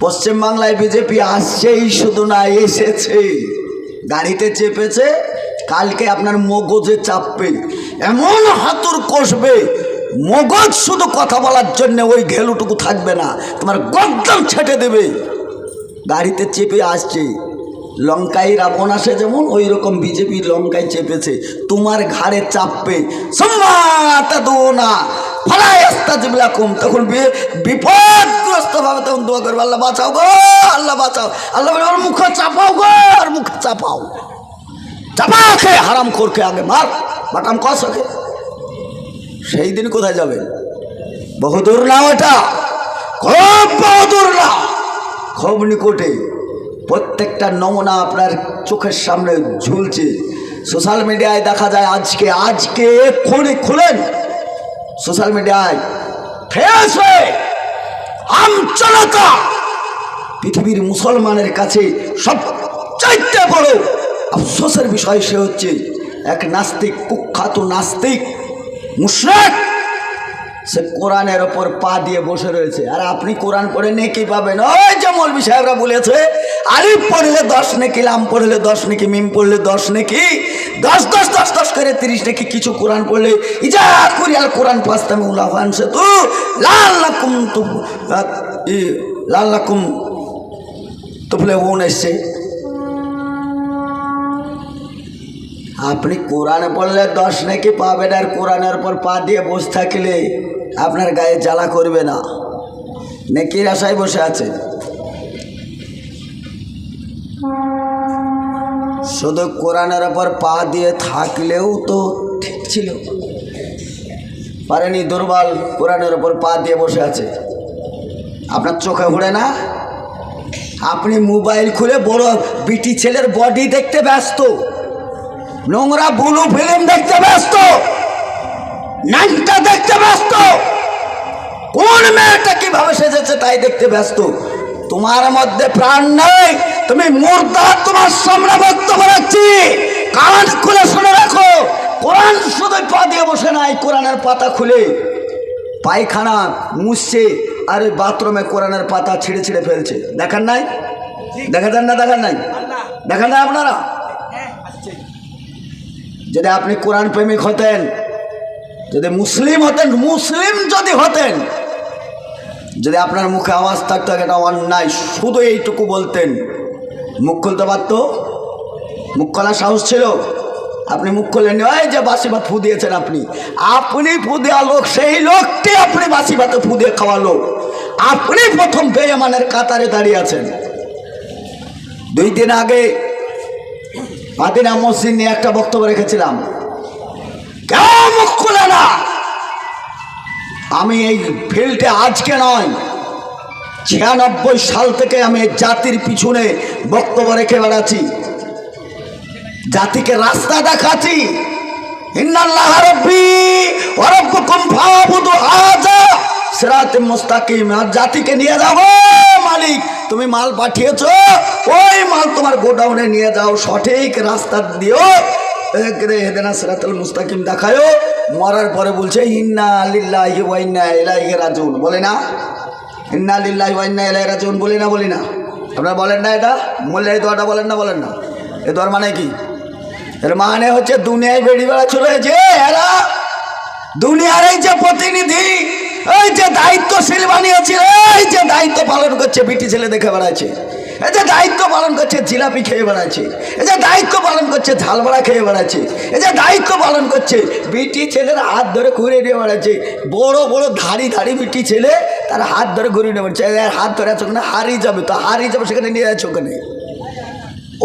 পশ্চিমবাংলায় বিজেপি আসছেই, শুধু না, এসেছে। গাড়িতে চেপেছে, কালকে আপনার মগজে চাপবে। এমন হাতুর কষবে, মগজ শুধু কথা বলার জন্য ওই ঘেলুটুকু থাকবে না, তোমার গদ্দম ছেটে দেবে। গাড়িতে চেপে আসছে। লঙ্কায় রাবণ আসে যেমন ওই রকম বিজেপি লঙ্কায় চেপেছে। তোমার ঘাড়ে চাপবে। দো না তখন তখন বাঁচাও গো, আল্লাহ বাঁচাও। আল্লাহ চাপাও গো, আর মুখে চাপাও। হারাম আগে সেই দিন কোথায় যাবেন বহুদূর না ওটা? খুব বহুদূর না? খুব নিকটে। প্রত্যেকটা নমুনা আপনার চোখের সামনে ঝুলছে। সোশ্যাল মিডিয়ায় দেখা যায়, আজকে আজকে এক্ষুনি খুলেন। সোশ্যাল মিডিয়ায় ফেস হয়ে আমচলতা পৃথিবীর মুসলমানের কাছে সব চাইতে বড় আফসোসের বিষয় সে হচ্ছে এক নাস্তিক, কুখ্যাত নাস্তিক, মুশরেক। সে কোরআনের ওপর পা দিয়ে বসে রয়েছে। আর আপনি কোরআন পড়ে নেকি পাবেন? ওই যে মৌলবি সাহেবরা বলেছে, আলিফ পড়লে দশ নেকি, লাম পড়লে দশ নেকি, মিম পড়লে দশ নেকি। দশ দশ দশ দশ করে তিরিশ নেকি কিছু কোরআন পড়লে ইজা কুরিয়াল কোরআন পাস্তামি উলাফান সে তু লাল লাকুম তু লাল লাকুম তুফলে উন এসছে। আপনি কোরআনে পড়লে দশ নাকি পাবেন, আর কোরআনের পর পা দিয়ে বসে থাকলে আপনার গায়ে জ্বালা করবে না। নাকি আশায় বসে আছে। শুধু কোরআনের ওপর পা দিয়ে থাকলেও তো ঠিক ছিল। পারেনি দুর্বল কোরআনের ওপর পা দিয়ে বসে আছে। আপনার চোখে ঘুরে না? আপনি মোবাইল খুলে বড় বিটি ছেলের বডি দেখতে ব্যস্ত। নোংরা বুলু ফিল্ম দেখতে ব্যস্ত। নাইনটা দেখতে ব্যস্ত। কোন মেয়েটা কীভাবে সেজেছে তাই দেখতে ব্যস্ত। তোমার মধ্যে প্রাণ নেই। তুমি মুর্দা তোমার সামনে বক্তব্য রাখছি। কান খুলে শুনে রাখো। কোরআন শুধু পা দিয়ে বসে নাই, কোরআনের পাতা খুলে। পায়খানা মুছছে আর ওই বাথরুমে কোরআনের পাতা ছিঁড়ে ছিঁড়ে ফেলছে। দেখান নাই? দেখা যান না, দেখান নাই? দেখান না আপনারা? যদি আপনি কোরআন প্রেমিক হতেন, যদি মুসলিম হতেন, মুসলিম যদি হতেন, যদি আপনার মুখে আওয়াজ থাকতো এটা অন্যায় শুধু এইটুকু বলতেন। মুখ খুলতে পারত? মুখ খোলার সাহস ছিল? আপনি মুখ খুলেন ওই যে বাসি ভাত ফু দিয়েছেন আপনি। আপনি ফু দেওয়া লোক, সেই লোকটি আপনি বাসি ভাতে ফু দিয়ে খাওয়া লোক। আপনি প্রথম বেয়মানের কাতারে দাঁড়িয়ে আছেন। দুই দিন আগে মাদিনা মসজিদ নিয়ে একটা বক্তব্য রেখেছিলাম। কেউ মুখ খুলে না। আমি এই ফিল্ডে আজকে নয় ছিয়ানব্বই সাল থেকে আমি জাতির পিছনে বক্তব্য রেখে বেড়াচ্ছি। জাতিকে রাস্তা দেখাচ্ছি। মুস্তাকিম। আর জাতিকে নিয়ে যাব মালিক, তুমি মাল পাঠিয়েছো, ওই মাল তোমার গোডাউনে নিয়ে যাও, সঠিক রাস্তা দিও। হেদেনা সিরাতুল মুস্তাকিম দেখায়ো। মরার পরে বলছে, ইন্না লিল্লাহি ওয়া ইন্না ইলাইহি রাজিউন। বলে না? ইন্না লিল্লাহি ওয়া ইন্না এলাই রাজিউন। বলি না বলি না। আপনারা বলেন না এটা? মল্লে এই দোয়াটা বলেন না বলেন না। এ দোয়ার মানে কি? এর মানে হচ্ছে দুনিয়ায় বেড়ি বেড়া চলে যে, এরা দুনিয়ার এই যে প্রতিনিধি, এই যে দায়িত্বশীল বানিয়েছিল, এই যে দায়িত্ব পালন করছে বিটি ছেলে দেখে বেড়াচ্ছে। এই যে দায়িত্ব পালন করছে, জিলাপি খেয়ে বেড়াচ্ছে। এই যে দায়িত্ব পালন করছে, ঝালবড়া খেয়ে বেড়াচ্ছে। এই যে দায়িত্ব পালন করছে, বিটি ছেলের হাত ধরে ঘুরে নিয়ে বেড়াচ্ছে। বড় বড়, ধাড়ি ধাড়ি বিটি ছেলে তার হাত ধরে ঘুরে নিয়ে বেড়াচ্ছে। হাত ধরে আছে ওখানে হারিয়ে যাবে তো হারিয়ে যাবে সেখানে নিয়ে যাচ্ছে ওখানে।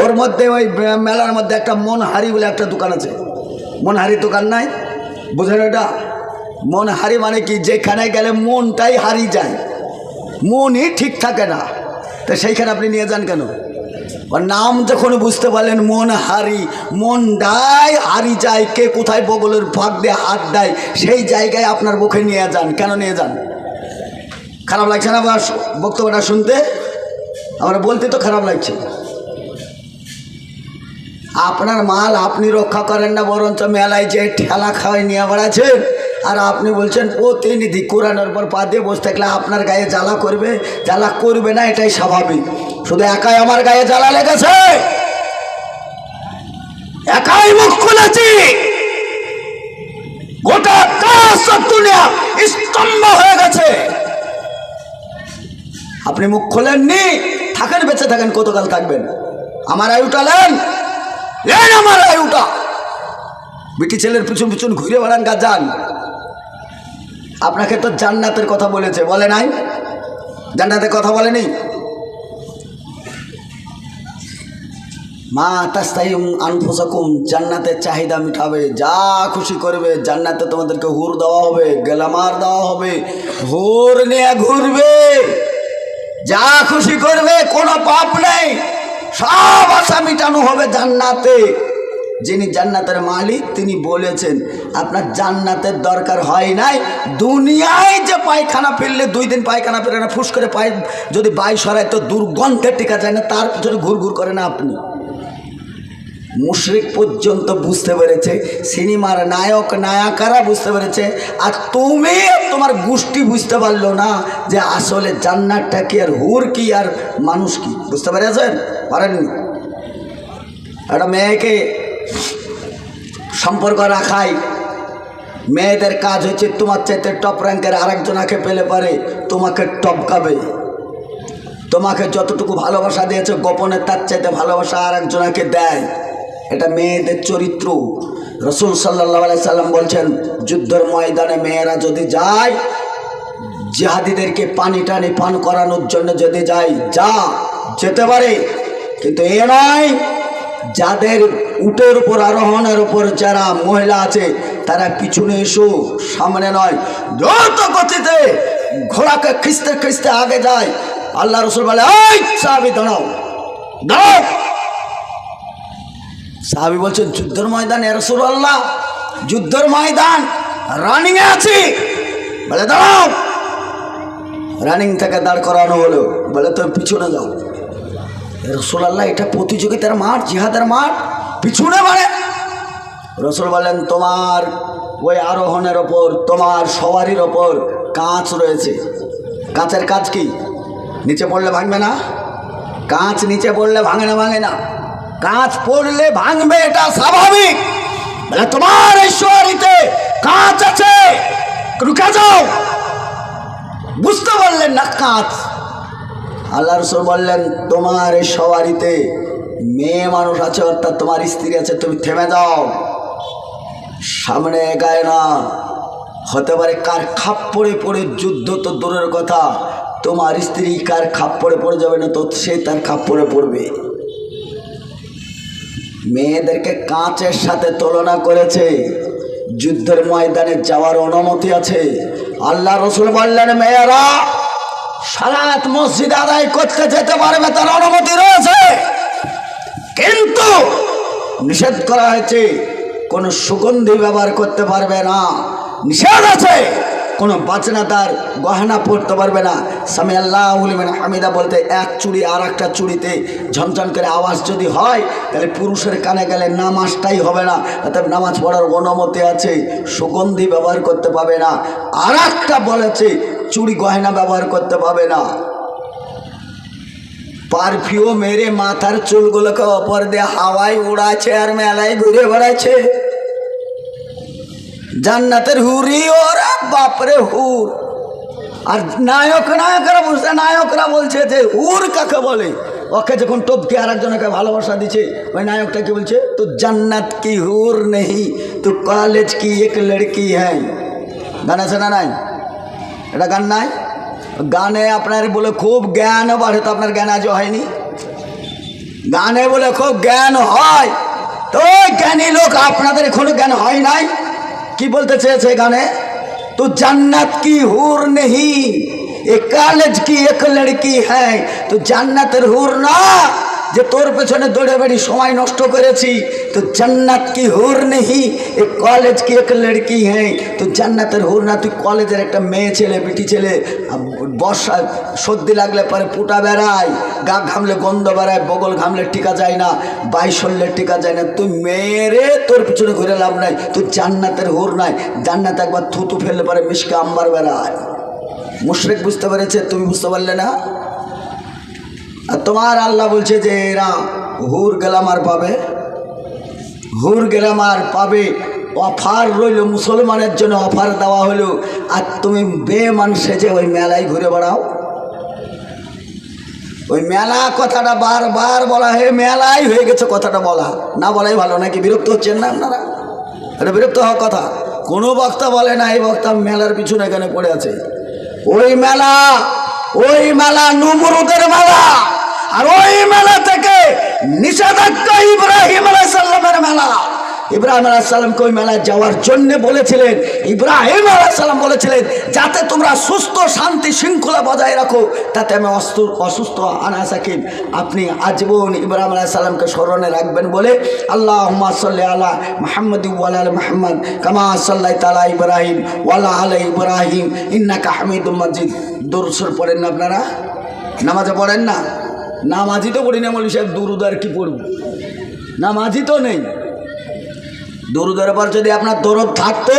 ওর মধ্যে ওই মেলার মধ্যে একটা মনহারি বলে একটা দোকান আছে। মনহারি দোকান নাই? বুঝলেন ওটা? মনহারি মানে কি? যেখানে গেলে মনটাই হারিয়ে যায়। মনই ঠিক থাকে না। তো সেইখানে আপনি নিয়ে যান কেন? ওর নাম যখন বুঝতে পারলেন, মন হারি মনটাই হারি যায়, কে কোথায় বগলের ফাঁক দিয়ে হাত দেয়, সেই জায়গায় আপনার মুখে নিয়ে যান। কেন নিয়ে যান? খারাপ লাগছে না আমার বক্তব্যটা শুনতে? আমরা বলতে তো খারাপ লাগছে। আপনার মাল আপনি রক্ষা করেন না, বরঞ্চ মেলায় যে ঠেলা খাওয়াই নিয়ে বেড়াচ্ছেন আর আপনি বলছেন প্রতিনিধি কোরআনের উপর পা দিয়ে বসে থাকলে আপনার গায়ে জ্বালা করবে? জ্বালা করবে না, এটাই স্বাভাবিক। শুধু একাই আমার গায়ে জ্বালা লেগেছে? একাই মুখ খুলেছি? গোটা কাশ দুনিয়া স্তম্ভ হয়ে গেছে। আপনি মুখ খোলেননি? থাকেন, বেঁচে থাকেন, কতকাল থাকবেন? আমার আয়ুটা লেন নেন আমার আয়ুটা। বিটি ছেলের পিছন পিছন ঘুরে বেড়ান গা যান আপনাকে তো জান্নাতের কথা বলেছে, বলে নাই? জান্নাতের কথা বলেনি? মা তাস্তাইম আনফুসাকুম, জান্নাতের চাহিদা মিটাবে, যা খুশি করবে, জান্নাতে তোমাদেরকে হুর দেওয়া হবে গেলামার দেওয়া হবে, হুর নিয়ে ঘুরবে। যা খুশি করবে, কোনো পাপ নেই, সব আশা মিটানো হবে জান্নাতে। যিনি জান্নাতের মালিক, তিনি বলেছেন, আপনার জান্নাতের দরকার হয় নাই। দুনিয়ায় যে পায়খানা ফেললে, দুই দিন পায়খানা ফেলে না, ফুস করে পায় যদি বাই সরায়, তো দুর্গন্ধে টিকা যায় না, তার পিছনে ঘুর ঘুর করে না আপনি? মুশরিক পর্যন্ত বুঝতে পেরেছে, সিনেমার নায়ক, নায়িকারা বুঝতে পেরেছে, আর তুমি তোমার গোষ্ঠী বুঝতে পারল না যে আসলে জান্নাতটা কি আর হুর কি আর মানুষ কি। বুঝতে পেরেছেন? পারেননি? একটা মেয়েকে সম্পর্ক রাখাই। মেয়েদের কাজ হচ্ছে তোমার চাইতে টপ র্যাঙ্কের আরেকজনাকে পেলে পারে, তোমাকে টপকাবে। তোমাকে যতটুকু ভালোবাসা দিয়েছে, গোপনে তার চাইতে ভালোবাসা আর একজনাকে দেয়। এটা মেয়েদের চরিত্র। রসুল সাল্লাহ সাল্লাম বলছেন, যুদ্ধের ময়দানে মেয়েরা যদি যায়, জিহাদিদেরকে পানি টানি পান করানোর জন্য যদি যায়, যা যেতে পারে। কিন্তু এ নয় যাদের উটের উপর আরোহণের উপর যারা মহিলা আছে, তারা পিছনে এসো, সামনে নয়। দ্রুত গতিতে ঘোড়াকে খিস্তে খিস্তে আগে যায়। আল্লাহ রসুল বলে, এই সাহাবি, দাঁড়াও। দাঁড়াও। সাহাবি বলছেন, যুদ্ধের ময়দান রসুল আল্লাহ যুদ্ধের ময়দান রানিংয়ে আছি। বলে, দাঁড়াও। রানিং থেকে দাঁড় করানো হলো। বলে তো পিছনে যাও। রসুল আল্লাহ এটা প্রতিযোগিতার মাঠ, জিহাদের মাঠ, পিছনে মানে রসুল বলেন, তোমার ওই আরোহণের ওপর, তোমার সবারির ওপর কাঁচ রয়েছে। কাঁচের কাজ কি? নিচে পড়লে ভাঙবে না? কাঁচ নিচে পড়লে ভাঙে না ভাঙে না। কাঁচ পড়লে ভাঙবে, এটা স্বাভাবিক। তোমার সওয়ারিতে কাঁচ আছে। রুখে যাও। বুঝতে পারলেন না কাঁচ। আল্লাহ রসুল বললেন, তোমার এই সওয়ারিতে মেয়ে মানুষ আছে, অর্থাৎ তোমার স্ত্রী আছে, তুমি থেমে যাও। সামনে এগায় না। হতে পারে কার খাপ পড়ে পড়ে যুদ্ধ তো দূরের কথা। তোমার স্ত্রী কার খাপ পড়ে পড়ে যাবে না তো সে তার খাপ পড়ে পড়বে। মেয়েদেরকে কাঁচের সাথে তুলনা করেছে। যুদ্ধের ময়দানে যাওয়ার অনুমতি আছে। আল্লাহ রসুল বললেন, মেয়েরা সালাত মসজিদ আদায় করতে যেতে পারবে তার অনুমতি রয়েছে। কিন্তু নিষেধ করা হয়েছে, কোনো সুগন্ধি ব্যবহার করতে পারবে না। নিষেধ আছে, কোনো বাচনা তার গহনা পড়তে পারবে না। স্বামী আল্লাহ হামিদা বলতে, এক চুড়ি আর একটা চুড়িতে ঝনঝন করে আওয়াজ যদি হয়, তাহলে পুরুষের কানে গেলে নামাজটাই হবে না। অর্থাৎ নামাজ পড়ার অনুমতি আছে, সুগন্ধি ব্যবহার করতে পাবে না। আর একটা বলেছে চুড়ি গয়না ব্যবহার করতে পাবে না। পারফিউম মেরে মাথার চুলগুলোকে অপর দিয়ে হাওয়ায় উড়াচ্ছে আর মেলায় ঘুরে বেড়াচ্ছে। জান্নাতের হুরি ওরা বাপরে হুর। আর নায়ক, নায়করা বলছে নায়করা বলছে যে হুর কাকে বলে? ওকে যখন টপকে আর একজনকে ভালোবাসা দিচ্ছে, ওই নায়কটা কি বলছে? তো জান্নাত কি হুর নেই? তো কলেজ কি, এক লড়কি হ্যাঁ গান আছে না নাই? এটা গান নাই? গানে আপনার বলে খুব জ্ঞান বাড়ে তো আপনার জ্ঞান আজও হয়নি। গানে বলে খুব জ্ঞান হয়, তো ওই জ্ঞানী লোক আপনাদের এখনও জ্ঞান হয় নাই? কি বলতে চেয়েছে গানে? তো জান্নাত কি হুর নেই এ কলেজ কি, এক লড়কি হ্যাঁ তো জান্নাতের হুর না। যে তোর পেছনে দৌড়ে বেড়ি সময় নষ্ট করেছি, তো জান্নাত কি হুর নেহি? এ কলেজ কি এক লড়কি হ্যাঁ? তো জান্নাতের হুর না, তুই কলেজের একটা মেয়ে ছেলে, বিটি ছেলে বর্ষা, সর্দি লাগলে পরে পুটা বেড়ায়, গা ঘামলে গন্ধ বেড়ায়, বগল ঘামলে টিকা যায় না বাইশল্যে টিকা যায় না। তুই মেয়েরে তোর পিছনে ঘুরে লাভ নাই, তুই জান্নাতের হুর নাই। জান্নাত একবার থুতু ফেললে পরে মিশকে আম্বার বেড়ায়। মুশরেক বুঝতে পেরেছে? তুমি বুঝতে পারলে না? আর তোমার আল্লাহ বলছে যে এরা হুর গেলাম আর পাবে, হুর গেলাম আর পাবে, অফার রইল, মুসলমানের জন্য অফার দেওয়া হলো, আর তুমি বেমান সেজে ওই মেলায় ঘুরে বেড়াও। ওই মেলা কথাটা বারবার বলা হয়ে মেলাই হয়ে গেছে কথাটা বলা। না বলাই ভালো, নাকি বিরক্ত হচ্ছেন না আপনারা? এটা বিরক্ত হওয়ার কথা। কোনো বক্তা বলে না, এই বক্তা মেলার পিছনে এখানে পড়ে আছে। ওই মেলা ওই মেলা, নমরুদের মেলা। আর ওই মেলা থেকে নিষেধাজ্ঞা ইব্রাহিম আলাইসাল্লামের মেলা। ইব্রাহিম আলাইসাল্লামকে ওই মেলায় যাওয়ার জন্য বলেছিলেন? ইব্রাহিম আলাইসাল্লাম বলেছিলেন, যাতে তোমরা সুস্থ, শান্তি শৃঙ্খলা বজায় রাখো, তাতে আমি অসুস্থ আনা সাকিব আপনি আজীবন ইব্রাহিম আলাইসাল্লামকে স্মরণে রাখবেন বলে আল্লাহ সাল্লি আলা মাহমদ ওয়াল মাহমদ কামা সাল্লাই তালা ইব্রাহিম ওয়ালা আলা ইব্রাহিম ইন্নাকা হামিদুল মজিদ। দরসর পড়েন না আপনারা? নামাজে পড়েন না? নামাজি তো পড়ি না মৌলী সাহেব দুরুদার কি পড়ব? নামাজি তো নেই। দরুদের পর যদি আপনার দরদ থাকতো,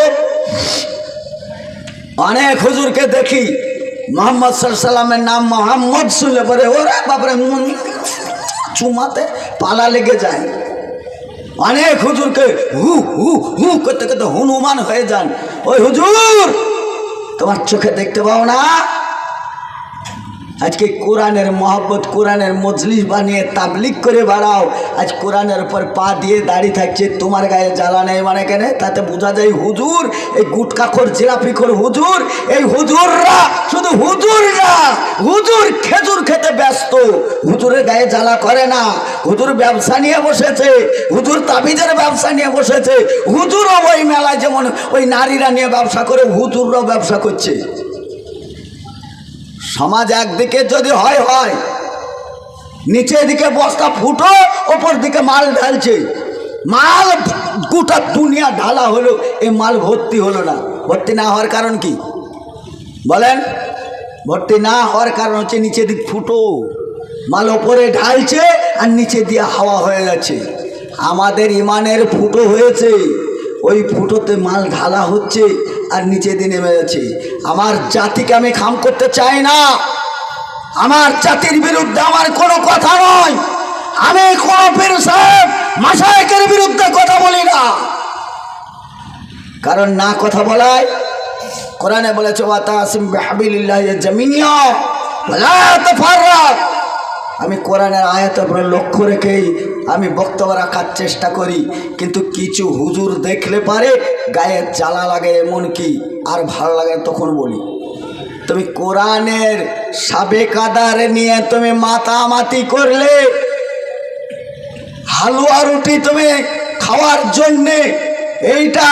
অনেক হুজুরকে দেখি, মোহাম্মদ সাল্লামের নাম মোহাম্মদ শুনলে পরে, ওরে বাপরে মন চুমাতে পালা লেগে যায়। অনেক হুজুরকে হু হু হু করতে করতে হনুমান হয়ে যান। ওই হুজুর, তোমার চোখে দেখতে পাও না আজকে কোরআনের মহব্বত, কোরআনের মজলিস বানিয়ে তাবলিক করে বাড়াও। আজ কোরআনের উপর পা দিয়ে দাঁড়িয়ে থাকছে, তোমার গায়ে জ্বালা নেই মানে কেন? তাতে বোঝা যায় হুজুর, এই গুটকাখোর জিরাপিখোর হুজুর, এই হুজুররা শুধু হুজুর না, হুজুর খেজুর খেতে ব্যস্ত। হুজুরের গায়ে জ্বালা করে না। হুজুর ব্যবসা নিয়ে বসেছে, হুজুর তাবিজের ব্যবসা নিয়ে বসেছে। হুজুরও ওই মেলায় যেমন ওই নারীরা নিয়ে ব্যবসা করে, হুজুররাও ব্যবসা করছে। সমাজ একদিকে যদি হয় হয়। নিচের দিকে বস্তা ফুটো, ওপর দিকে মাল ঢালছে। মাল গোটা দুনিয়া ঢালা হলো, এই মাল ভর্তি হলো না। ভর্তি না হওয়ার কারণ কি? বলেন, ভর্তি না হওয়ার কারণ হচ্ছে নিচে দিক ফুটো। মাল ওপরে ঢালছে আর নিচে দিয়ে হাওয়া হয়ে যাচ্ছে। আমাদের ইমানের ফুটো হয়েছে। ওই ফুটোতে মাল ঢালা হচ্ছে। আর নিচে দিয়ে নেমে যাচ্ছে। আমার জাতিকে আমি খাম করতে চাই না। আমার জাতির বিরুদ্ধে আমার কোনো কথা নয়। আমি কোনো পীর সাহেব মাসায়কের বিরুদ্ধে কথা বলি না। কারণ না কথা বলায় কোরআনে বলেছে ওয়াতা আসিম হাবিল্লাহ জমিনিয়া আমি কোরআনের আয়াতের উপরে লক্ষ্য রেখেই আমি বক্তব্য রাখার চেষ্টা করি, কিন্তু কিছু হুজুর দেখলে পারে গায়ে জ্বালা লাগে এমন কি আর ভালো লাগে তখন বলি। তুমি কোরআনের সাবেক আদার নিয়ে তুমি মাতামাতি করলে, হালুয়া রুটি তুমি খাওয়ার জন্যে এইটা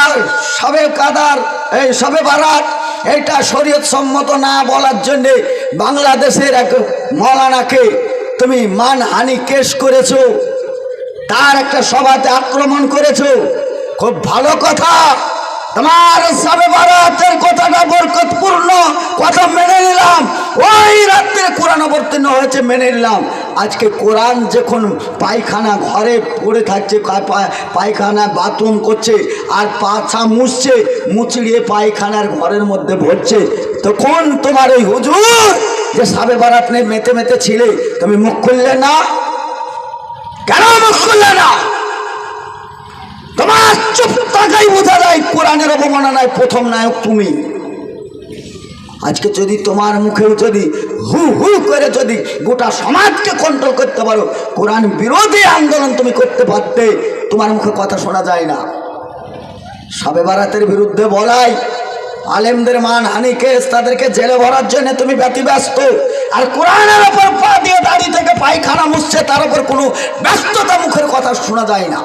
সবে কাদার এই সবে বারাত এইটা শরীয়ত সম্মত না বলার জন্যে বাংলাদেশের এক মৌলানাকে তুমি মানহানি কেস করেছ, তার একটা সভাতে আক্রমণ করেছ। খুব ভালো কথা। তোমার সবে বারাতের কথাটা বরকতপূর্ণ কথা মেনে নিলাম। ওই রাত্রে কোরআন অবতীর্ণ হয়েছে, মেনে নিলাম। আজকে কোরআন যখন পায়খানা ঘরে পড়ে থাকছে পায়খানা বাথরুম করছে, আর পাছা মুছছে, মুচড়িয়ে পায়খানার ঘরের মধ্যে ভরছে, তখন তোমার ওই হুজুর যে সাবে বারাত নেই মেতে মেতে ছিলে, তুমি মুখ খুললে না? কেন মুখ খুললে না? তোমার চুপ থাকাই বোঝা যায়, কোরআনের অবমাননায় প্রথম নায়ক তুমি। আজকে যদি তোমার মুখেও যদি হু হু করে যদি গোটা সমাজকে কন্ট্রোল করতে পারো, কোরআন বিরোধী আন্দোলন তুমি করতে পারতে, তোমার মুখে কথা শোনা যায় না। সাবে বারাতের বিরুদ্ধে বলাই আলেমদের মান হানি কেস তাদেরকে জেলে ভরার জন্য তুমি ব্যতিব্যস্ত। আর কোরআনের ওপর পা দিয়ে দাঁড়িয়ে থেকে পায়খানা মুছছে, তার উপর কোনো ব্যস্ততা মুখের কথা শোনা যায় না।